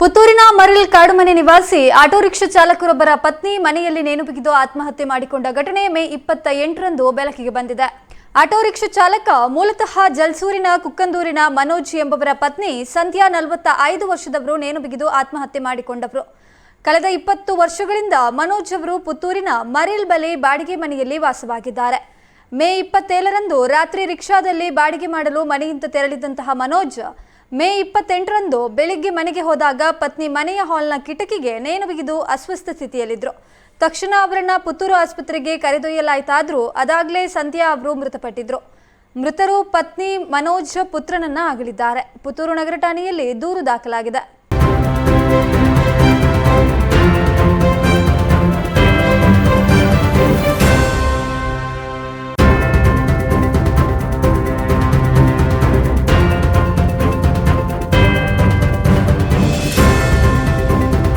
ಪುತ್ತೂರಿನ ಮರಲ್ ಕಾಡುಮನೆ ನಿವಾಸಿ auto rickshaw ಚಾಲಕರೊಬ್ಬರ ಪತ್ನಿ ಮನೆಯಲ್ಲಿ ನೇಣು ಬಿಗಿದು ಆತ್ಮಹತ್ಯೆ ಮಾಡಿಕೊಂಡ ಘಟನೆ ಮೇ ಇಪ್ಪತ್ತ ಎಂಟರಂದು ಬೆಳಕಿಗೆ ಬಂದಿದೆ. ಆಟೋ ರಿಕ್ಷಾ ಚಾಲಕ ಮೂಲತಃ ಜಲ್ಸೂರಿನ ಕುಕ್ಕಂದೂರಿನ ಮನೋಜ್ ಎಂಬವರ ಪತ್ನಿ ಸಂಧ್ಯಾ ನಲವತ್ತ ಐದು ವರ್ಷದವರು ನೇಣು ಬಿಗಿದು ಆತ್ಮಹತ್ಯೆ ಮಾಡಿಕೊಂಡವರು. ಕಳೆದ ಇಪ್ಪತ್ತು ವರ್ಷಗಳಿಂದ ಮನೋಜ್ ಅವರು ಪುತ್ತೂರಿನ ಮರಿಲ್ ಬಳಿ ಬಾಡಿಗೆ ಮನೆಯಲ್ಲಿ ವಾಸವಾಗಿದ್ದಾರೆ. ಮೇ ಇಪ್ಪತ್ತೇಳರಂದು ರಾತ್ರಿ ರಿಕ್ಷಾದಲ್ಲಿ ಬಾಡಿಗೆ ಮಾಡಲು ಮನೆಯಿಂದ ತೆರಳಿದಂತಹ ಮನೋಜ್, ಮೇ ಇಪ್ಪತ್ತೆಂಟರಂದು ಬೆಳಿಗ್ಗೆ ಮನೆಗೆ ಹೋದಾಗ ಪತ್ನಿ ಮನೆಯ ಹಾಲ್ನ ಕಿಟಕಿಗೆ ನೇಣು ಬಿಗಿದು ಅಸ್ವಸ್ಥ ಸ್ಥಿತಿಯಲ್ಲಿದ್ದರು ತಕ್ಷಣ ಅವರನ್ನ ಪುತ್ತೂರು ಆಸ್ಪತ್ರೆಗೆ ಕರೆದೊಯ್ಯಲಾಯಿತಾದರೂ ಅದಾಗಲೇ ಸಂಧ್ಯಾ ಅವರು ಮೃತಪಟ್ಟಿದ್ರು. ಮೃತರು ಪತ್ನಿ ಮನೋಜ್ ಪುತ್ರನನ್ನ ಅಗಲಿದ್ದಾರೆ. ಪುತ್ತೂರು ನಗರ ಠಾಣೆಯಲ್ಲಿ ದೂರು ದಾಖಲಾಗಿದೆ.